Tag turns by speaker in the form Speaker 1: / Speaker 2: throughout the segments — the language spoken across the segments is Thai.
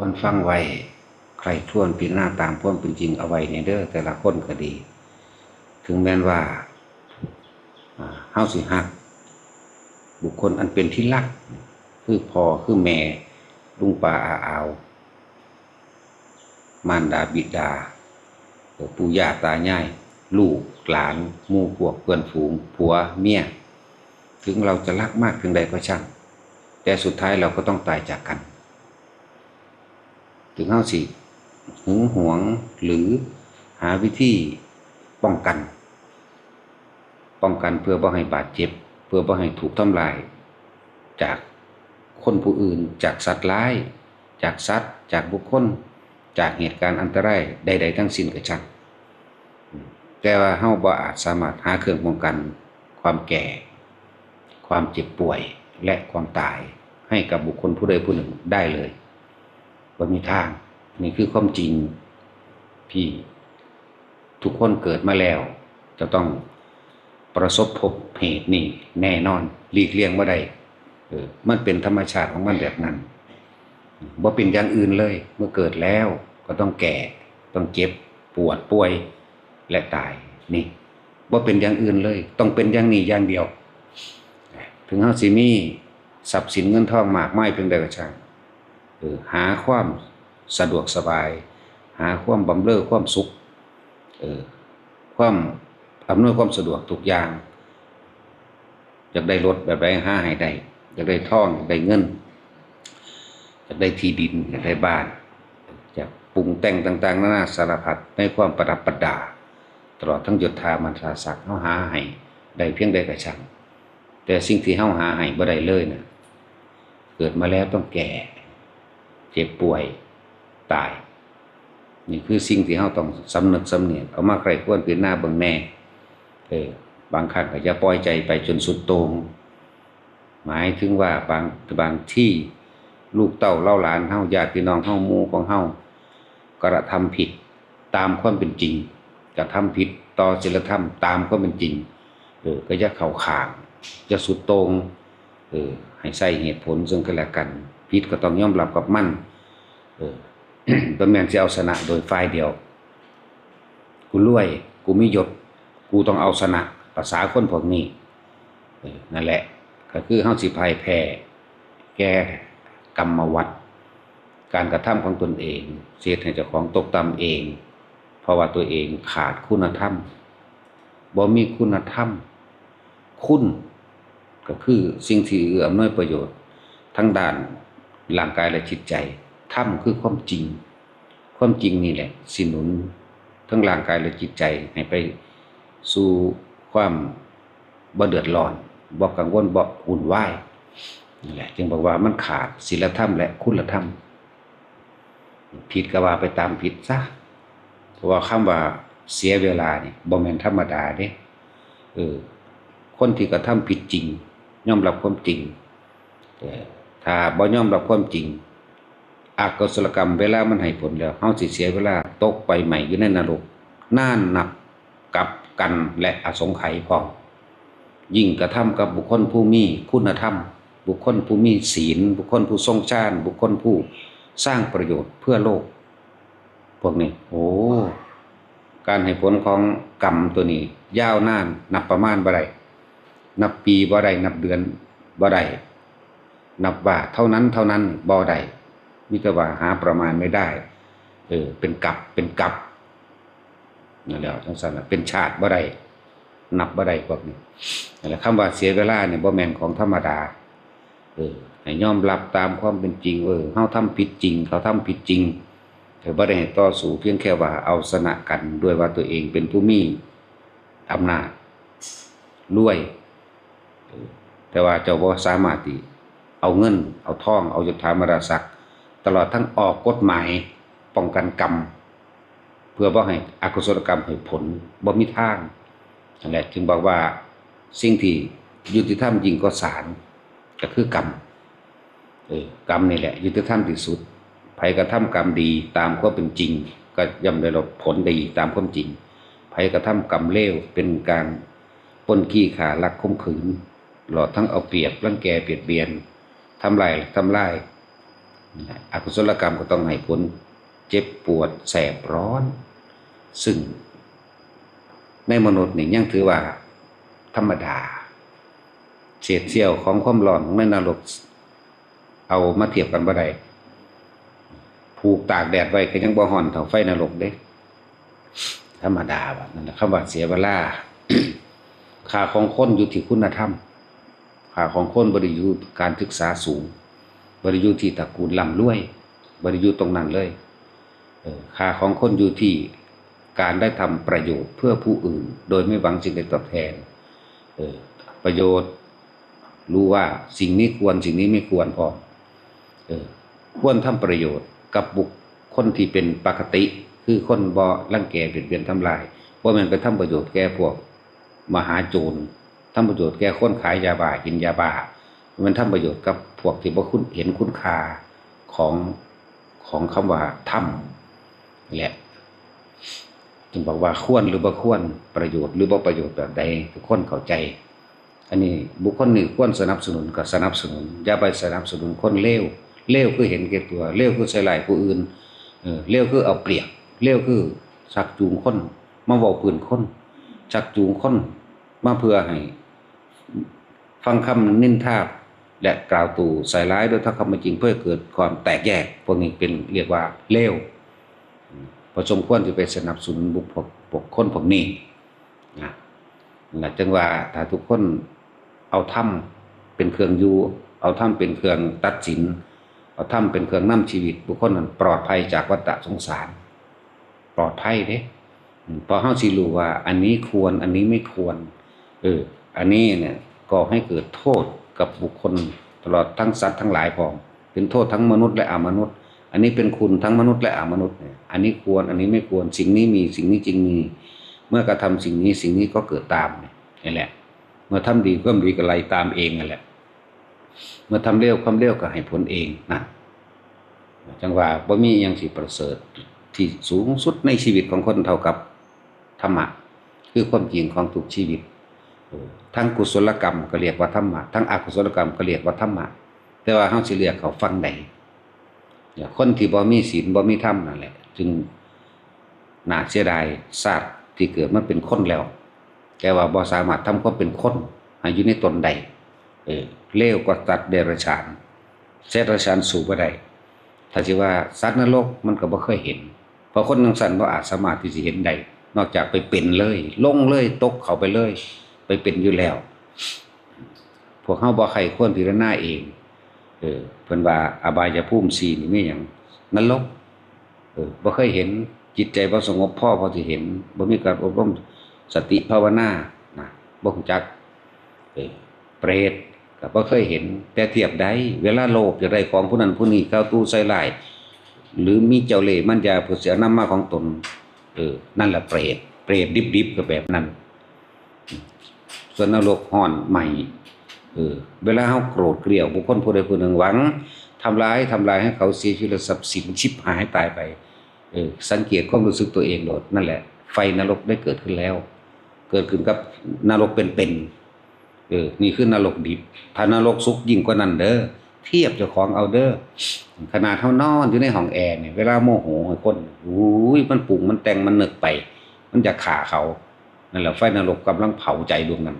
Speaker 1: ควรฟังไว้ใครท่วนพิจารณาตามพ้นเป็นจริงเอาไว้ในเด้อแต่ละคนก็ดี ถึงแม้นว่าอ่าเฮาสิฮัก บุคคลอันเป็นที่รัก คือพ่อคือแม่ลุงป่าอาอาว มารดาบิดาปู่ย่าตายาย ลูกหลานมู่พวกเพื่อนฝูงผัวเมียถึงเราจะรักมากเพียงใดก็ช่าง แต่สุดท้ายเราก็ต้องตายจากกัน ถึงเฮาสิหึงหวงหรือหาวิธีป้องกัน ป้องกันเพื่อบ่ให้บาดเจ็บ เพื่อบ่ให้ถูกทำลาย จากคนผู้อื่น จากสัตว์ร้าย จากสัตว์ จากบุคคล จากเหตุการณ์อันตรายใด ๆ ทั้งสิ้นก็ช่างแต่ว่าเฮาบ่อาจสามารถหาเครื่องป้องกัน ความแก่ ความเจ็บป่วยและความตายให้กับบุคคลผู้ใดผู้หนึ่งได้เลย บ่มีทาง นี่คือความจริงที่ ทุกคนเกิดมาแล้ว จะต้องประสบพบเหตุนี่ แน่นอนหลีกเลี่ยงบ่ได้เออมันเป็นธรรมชาติของมันแบบนั้นบ่าเป็นอย่างอื่นเลย เมื่อเกิดแล้วก็ต้องแก่ ต้องเจ็บปวดป่วยและตายนี่บ่าเป็นอย่างอื่นเลย ต้องเป็นอย่างนี้อย่างเดียว ถึงเฮาสิมีทรัพย์สินเงินทองมากมายเพียงใดก็ช่าง หาความสะดวกสบาย หาความบำเรอความสุขเออความอำนวยความสะดวกทุกอย่างอยากได้รถแบบใดหาให้ได้อยากได้ทองอยากได้เงินอยากได้ที่ดินอยากได้บ้านอยากปรุงแต่งต่างๆนานาสารพัดในความประดับประดา ตลอดทั้งยศถามันตราศักดิ์เฮาหาให้ได้เพียงใดก็ช่างแต่สิ่งที่เฮาหาให้บ่ได้เลยนะเกิดมาแล้วต้องแก่ เจ็บป่วยตาย นี่คือสิ่งที่เฮาต้องสำนึกสำเนียกเอามาใครควรเป็นหน้าเบิ่งแน่เออบางครั้งก็อย่าปล่อยใจไปจนสุดโตรงหมายถึงว่าบางบางที่ลูกเต้าเล่าหลานเฮาญาติพี่น้องเฮามู่ของเฮากระทำผิดตามความเป็นจริงกระทำผิดต่อศีลธรรมตามความเป็นจริงเออก็จะเข้าข้างจะสุดโตรงเออให้ใส่เหตุผลซึ่งกันและกัน ผิดก็ต้องยอมรับกับมันเออบ่แม่นสิเอาชนะโดยฝ่ายเดียว กูรวย กูมียศกูต้องเอาชนะภาษาคนพวกนี้นั่นแหละ ก็คือเฮาสิพ่ายแพ้แก้กรรมวัฏการกระทำของตนเองเสียให้เจ้าของตกต่ำเอง เพราะว่าตัวเองขาดคุณธรรมบ่มีคุณธรรม คุณ ก็คือสิ่งที่เอื้ออำนวยประโยชน์ ทั้งด้าน ร่างกายและจิตใจธรรมคือความจริง ความจริงนี่แหละ สินุนทั้งร่างกายและจิตใจให้ไปสู่ความบ่เดือดร้อนบ่กังวลบ่วุ่นวายนี่แหละ จึงบอกว่ามันขาดศีลธรรมและคุณธรรมผิดก็ว่าไปตามผิดซะเพราะว่าคำว่าเสียเวลานี่บ่แม่นธรรมดาเด้เออคนที่กระทำผิดจริงยอมรับความจริงแต่ ถ้าบ่ยอมรับความจริงอกุศลกรรมเวลามันให้ผลแล้วเฮาสิเสียเวลาตกไปใหม่อยู่ในนรกน่านหนับกับกันและอสงไขยพร้อมยิ่งกระทำกับบุคคลผู้มีคุณธรรม บุคคลผู้มีศีล บุคคลผู้ทรงฌานบุคคลผู้สร้างประโยชน์เพื่อโลก พวกนี้ โอ้ การให้ผลของกรรมตัวนี้ ยาวนาน นับประมาณบ่ได้นับปีบ่ได้นับเดือนบ่ได้ นับว่าเท่านั้นเท่านั้นบ่ได้มิตรว่าหาประมาณไม่ได้ เออ เป็นกับเป็นกับนั่นแหละจังซั่นน่ะเป็นชาติบ่ได้นับบ่ได้พวกนี้นั่นแหละคำว่าเสียเวลาเนี่ยบ่แมนของธรรมดา เออให้ยอมรับตามความเป็นจริงเออเฮาทำผิดจริง เขาทำผิดจริงแต่บ่ได้ต่อสู้เพียงแค่ว่าเอาชนะกันด้วยว่าตัวเองเป็นผู้มีอำนาจรวย แต่ว่าเจ้าบ่สามารถที่ เอาเงิน เอาทองเอายศถามราศักดิ์ตลอดทั้งออกกฎหมายป้องกันกรรม เพื่อบ่ให้อกุศลกรรมให้ผลบ่มีทางนั่นแหละจึงบอกว่าสิ่งที่ยุติธรรมยิ่งกว่าศาลก็คือกรรมเออกรรมนี่แหละ ยุติธรรมที่สุดไผกระทำกรรมดีตามความเป็นจริง ก็ย่อมได้รับผลดีตามความจริงไผกระทำกรรมเลวเป็นการป้นขี้ขาลักข่มขืน หลอดทั้งเอาเปรียบรังแกเปียดเบียน ทำลายทำลายอกุศลกรรมก็ต้องให้ผลเจ็บปวดแสบร้อน ซึ่ง ในมนุษย์นี่ยังถือว่า ธรรมดาเศษเสี้ยวของความร้อนของในนรกเอามาเทียบกันบ่ได้ผูกตากแดดไว้ก็ยังบ่ฮ้อนเท่าไฟนรกเด้ ธรรมดาว่านั่นแหละคำว่าเสียเวลาค่าของคนอยู่ที่คุณธรรมาของคนบริยูการศึกษาสูง บริยูที่ตระกูลร่ำรวย บริยูตรงนั้นเลยค่าของคนอยู่ที่การได้ทำประโยชน์เพื่อผู้อื่น โดยไม่หวังสิ่งใดตอบแทนออประโยชน์รู้ว่าสิ่งนี้ควรสิ่งนี้ไม่ควรพอเออควรทำประโยชน์กับบุคคลที่เป็นปกติ คือคนบ่รังแก่เปลี่ยนเปลี่ยนทำลายว่ามันไปทำประโยชน์แก่พวก มหาโจร ทำประโยชน์แก่คนขายยาบ้ากินยาบ้า มันทำประโยชน์กับพวกที่บ่คุณเห็นคุณค่าของของคำว่าธรรมนี่แหละจึงบอกว่าควรหรือบ่ควรประโยชน์หรือบ่ประโยชน์แบบใดทุกคนเข้าใจ อันนี้บุคคลหนึ่งควรสนับสนุนก็สนับสนุนอย่าไปสนับสนุนคนเลวเลวคือเห็นแก่ตัวเลวคือใส่ร้ายผู้อื่นเออเลวคือเอาเปรียบเลวคือชักจูงคนมาเว้าปืนคนชักจูงคน มาเพื่อให้ ฟังคำนินทาและกล่าวตู่ใส่ร้ายโดยถ้าคำม่จริงเพื่อเกิดความแตกแยก พวกนี้เป็นเรียกว่าเลวพอสมควรที่ไปสนับสนุนบุคคลคคลพวกนี้นะนะจึงว่าถ้าทุกคนเอาถ้ำเป็นเครื่องอยู่เอาถ้ำเป็นเครื่องตัดสิน เอาถ้ำเป็นเครื่องนำชีวิต บุคคลนั้นปลอดภัยจากวัฏสงสาร ปลอดภัยเด้พอเฮาสิรู้ว่า อันนี้ควรอันนี้ไม่ควร เอออันนี้เนี่ยก่อให้เกิดโทษกับบุคคลตลอดทั้งสัตว์ทั้งหลายพอมเป็นโทษทั้งมนุษย์และอมนุษย์ อันนี้เป็นคุณทั้งมนุษย์และอมนุษย์เนี่ยอันนี้ควรอันนี้ไม่ควรสิ่งนี้มีสิ่งนี้จริงมี เมื่อกระทำสิ่งนี้สิ่งนี้ก็เกิดตามนี่แหละ เมื่อทำดีความดีก็ไล่ตามเองนั่นแหละ เมื่อทำเร็วความเร็วก็ให้ผลเองนั่นจังว่าบ่มีอหยังสิประเสริฐที่สูงสุดในชีวิตของคนเท่ากับธรรมะคือความจริงของทุกชีวิต ทั้งกุศลกรรมก็เรียกว่าธรรมะทั้งอกุศลกรรมก็เรียกว่าธรรมะแต่ว่าเฮาสิเรียกเขาฟังใดเนี่ยคนที่บ่มีศีลบ่มีธรรมนั่นแหละ จึงน่าเสียดายชาติที่เกิดมาเป็นคนแล้ว แต่ว่าบ่สามารถทำความเป็นคนให้อยู่ในตนใดเออเลวกว่าสัตว์เดรัจฉานเซตรัจฉานสูงบ่ได้ถ้าสิว่าสัตว์นรกมันก็บ่เคยเห็น เพราะคนจังซั่นบ่อาจสามารถที่สิเห็นได้นอกจากไปเป็นเลย ลงเลยตกเขาไปเลย ไปเป็นอยู่แล้ว พวกเฮาบ่ใครควรพิจารณาเอง เออเพิ่นว่าอบายภูมิ4นี่ไมีหยังนรกเออบ่เคยเห็นจิตใจบ่สงบพ่อพอสิเห็นบ่มีการอบรมสติภาวนานะบ่รู้จักเออเปรตก็บ่เคยเห็น แต่เทียบได้เวลาโลภอยากได้ของผู้นั้นผู้นี้เข้าตู้ใส่ลายหรือมีเจ้าเล่ห์มันยาผู้เสียน้ำมาของตนเออนั่นแหละเปรตเปรตดิบๆก็แบบนั้น ส่วนนรกฮ้อนใหม่เออเวลาเฮาโกรธเกลียวบุคคลผู้ใดผู้หนึ่งหวังทำร้ายทำลายให้เขาเสียชีวิตทรัพย์สินชิบหายตายไปเออสังเกตความรู้สึกตัวเองโดดนั่นแหละ ไฟนรกได้เกิดขึ้นแล้ว เกิดขึ้นกับนรกเป็นๆเออนี่คือนรกดิบถ้านรกสุกยิ่งกว่านั้นเด้อเทียบเจ้าของเอาเด้อขนาดเฮานอนอยู่ในห้องแอร์เนี่ยเวลาโมโหให้คนอุ้ยมันปรุงมันแต่งมันนึกไป มันจะฆ่าเขานั่นแหละไฟนรกกำลังเผาใจดวงนั้น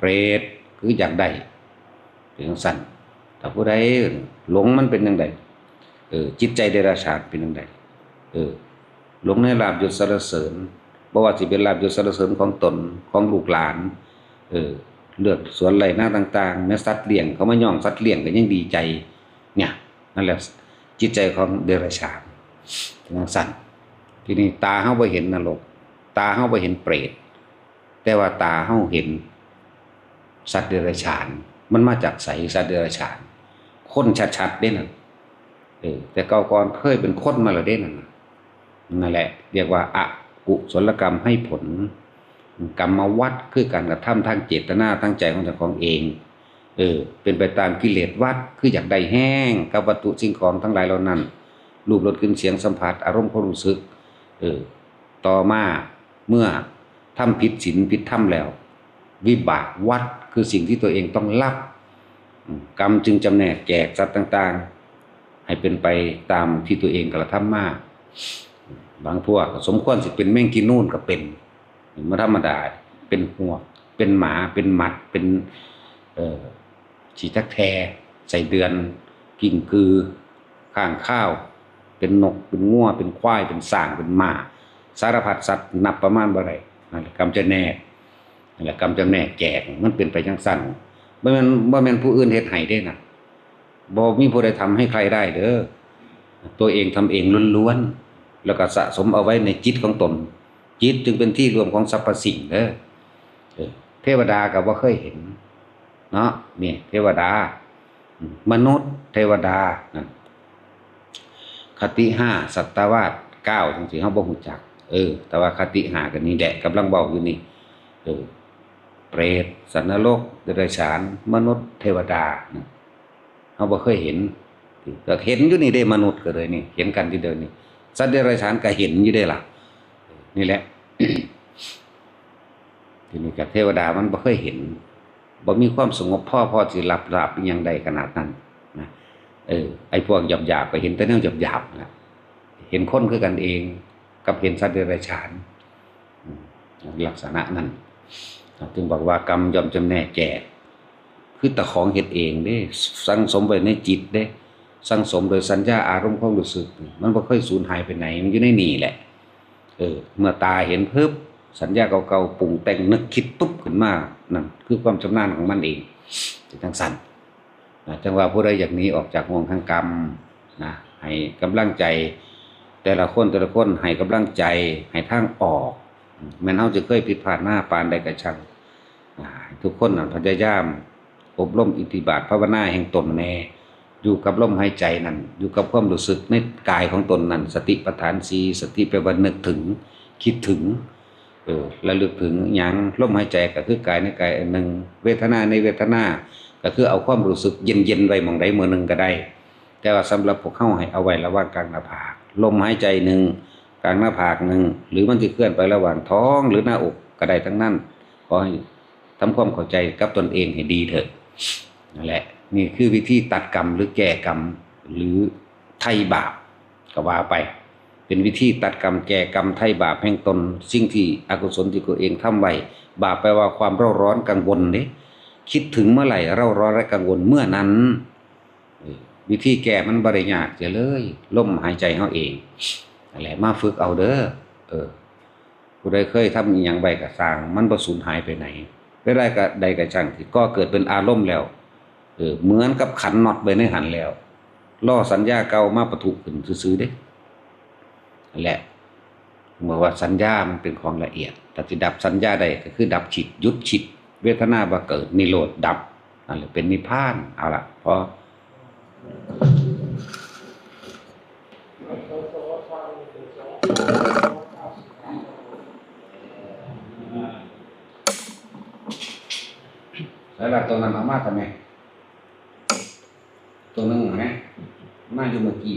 Speaker 1: เปรตคืออยากได้เป็นจังซั่นถ้าผู้ใดหลงมันเป็นจังไดเออจิตใจเดรัจฉานเป็นจังไดเออหลงในลาบยศสรรเสริญบ่ว่าสิเป็นลาบยศสรรเสริญของตนของลูกหลาน เออเลือกสวนไร่นาต่างๆแม้สัตว์เลี้ยงเขามาย่องสัตว์เลี้ยงก็ยังดีใจ เนี่ยนั่นแหละจิตใจของเดรัจฉานเป็นจังซั่นทีนี้ตาเฮาบ่เห็นนรก ตาเฮาบ่เห็นเปรตแต่ว่าตาเฮาเห็น สัตว์เดรัจฉาน มันมาจากไสสัตว์เดรัจฉาน คนชัดๆเด้นั่นเออแต่เก่าก่อนเคยเป็นคนมาแล้วเด้นั่นน่ะนั่นแหละ เรียกว่าอะกุศลกรรมให้ผล กรรมวัดคือการกระทำทางเจตนาทางใจของเจ้าของเอง เออ เป็นไปตามกิเลสวัดคืออยากได้แห้งกับวัตถุสิ่งของทั้งหลายเหล่านั้นรูปรสกลิ่นเสียงสัมผัสอารมณ์ความรู้สึก เออ ต่อมาเมื่อทำผิดศีลผิดธรรมแล้ว วิบากวัดคือสิ่งที่ตัวเองต้องรับ กรรมจึงจำแนกแจกสัตว์ต่างๆ ให้เป็นไปตามที่ตัวเองกระทำมาบางพวกสมควรสิเป็นแม่งกินนู่นก็เป็นมันธรรมดาเป็นหัวกเป็นหมาเป็นหมัดเป็นฉีทักแทใส่เดือน กิ่งกือข้างข้าว เป็นนกเป็นง่วเป็นควายเป็นส่างเป็นหมา สารพัดสัตว์นับประมาณบ่ได้นั่นกรรมจะแนก นั่แหละกรรมจะแนกแจกมันเป็นไปจังสั้นบ่แม่นบ่แม่นผู้อื่นเฮ็ดให้เด้นะบ่มีผู้ใดทำให้ใครได้เด้อตัวเองทำเองล้วนๆแล้วก็สะสมเอาไว้ในจิตของตน จิตจึงเป็นที่รวมของสรรพสิ่งเด้อเทวดาก็บ่เคยเห็น เนาะนี่เทวดา มนุษย์ เทวดานั่นคติห้าสัตวาสเก้าจังซี่เฮาบ่ฮู้จัก เออ แต่ว่าคติห้ากันนี่แหละกำลังเบอกอยู่นี่เออ เปรตสัตว์นรกเดรัจฉาน มนุษย์เทวดานะเฮาบ่เคยเห็นก็เห็นอยู่นี่ได้มนุษย์ก็เลยนี่ เห็นกันที่เดินนี่สัตว์เดรัจฉานก็เห็นอยู่ได้ล่ะ นี่แหละทีนี้กับเทวดามันบ่เคยเห็นบ่มีความสงบพ่อพ่อสิหลับหลับยังใดขนาดนั้นนะเออไอ้พวกหยาบๆไปเห็นแต่แนวหยาบๆนะเห็นคนคือกันเอง กับเห็นสัตว์เดรัจฉานลักษณะนั้น จึงบอกว่ากรรมย่อมจำแนกแจก คือตะของเฮ็ดเองเด้สังสมไว้ในจิตเด้สังสมโดยสัญญาอารมณ์ความรู้สึก มันบ่เคยสูญหายไปไหน มันอยู่ในนี่แหละ เออ เมื่อตาเห็นปึ๊บสัญญาเก่าๆปรุงแต่งนึกคิดปุ๊บขึ้นมานั่นคือความชำนาญของมันเองเป็นจังสันนจังว่าผู้ใดอย่ากหนีออกจากวงทางกรรมนะให้กำลังใจ แต่ละคนแต่ละคนให้กำลังใจให้ทางออก แม้นเฮาจะเคยผิดพลาดหน้าปานใดก็ช่างทุกคนน่ะพยายาม อบรมอิทธิบาทภาวนาแห่งตนแน่อยู่กับลมหายใจนั่นอยู่กับความรู้สึกในกายของตนนั่นสติปัฏฐานสีสติแปลว่านึกถึง คิดถึงเออระลึกถึงหยังลมหายใจก็คือกายในกายหนึ่งเวทนาในเวทนา ก็คือเอาความรู้สึกเย็นๆไว้มองใดมือหนึ่งก็ได้ แต่ว่าสำหรับพวกเข้าให้เอาไว้ระหว่างกลางหน้าผากลมหายใจหนึ่ง กลางหน้าผากหนึ่งหรือมันจะเคลื่อนไประหว่างท้องหรือหน้าอกก็ได้ทั้งนั้นขอให้ทำความเข้าใจกับตนเองให้ดีเถิดนั่นแหละนี่คือวิธีตัดกรรมหรือแก้กรรมหรือไถ่บาปก็ว่าไป เป็นวิธีตัดกรรมแก่กรรมไถ่บาปแห่งตน สิ่งที่อกุศลที่ตัวเองทำไว้บาปแปลว่าความเร่าร้อนกังวลเนี่ยคิดถึงเมื่อไหร่เร่าร้อนและกังวลเมื่อนั้น วิธีแก้มันบริยากจะเลยล่มหายใจเขาเอง นั่นแหละมาฝึกเอาเด้อเออผู้ใดเคยทำอย่างใบกระสร้าง มันบ่สูญหายไปไหนไปได้ก็ใดกระช่างที่ก็เกิดเป็นอารมณ์แล้วเออเหมือนกับขันน็อตไปในหันแล้วล่อสัญญาเก่ามาประทุขึ้นซื่อๆเด้นั่นแหละเมื่อว่าสัญญามันเป็นของละเอียดแต่จะดับสัญญาได้ก็คือ ดับฉิดยุดฉิด เวทนาบ่เกิดนิโรธดับนั่นแหละเป็นนิพพานเอาละพอ แล้วตัวนั้นเอามาทำไมตัวนึงเห็นไหมมาอยู่เมื่อกี้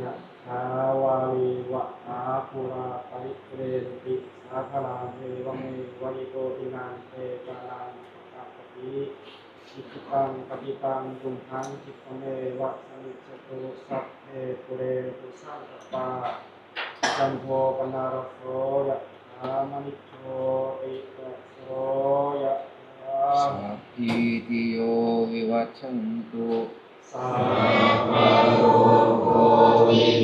Speaker 2: ยะถาวาลีวะหาภูราปริเรนติสาคลาเมวเมวิโตตินังเตกาลังสัพพะอิจิตังปฏิตังตุมหังจิตเมวะสมิจตุสัพเพปุเรตุสังกปาจันโทปนารโสยะถามณิโชติระโสยะถา
Speaker 1: สัพพิติโยวิวัชชันตุ
Speaker 2: สาธุ
Speaker 1: ส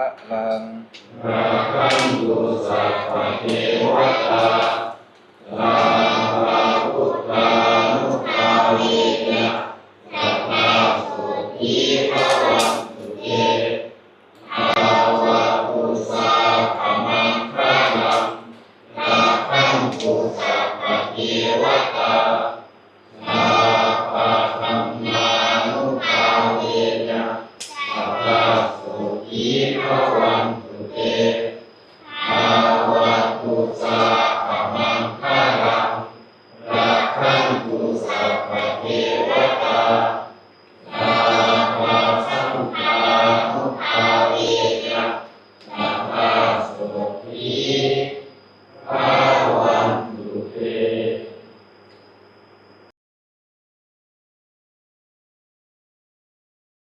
Speaker 1: ะ
Speaker 3: ลัง
Speaker 4: นาคันตุสัพพเทวตา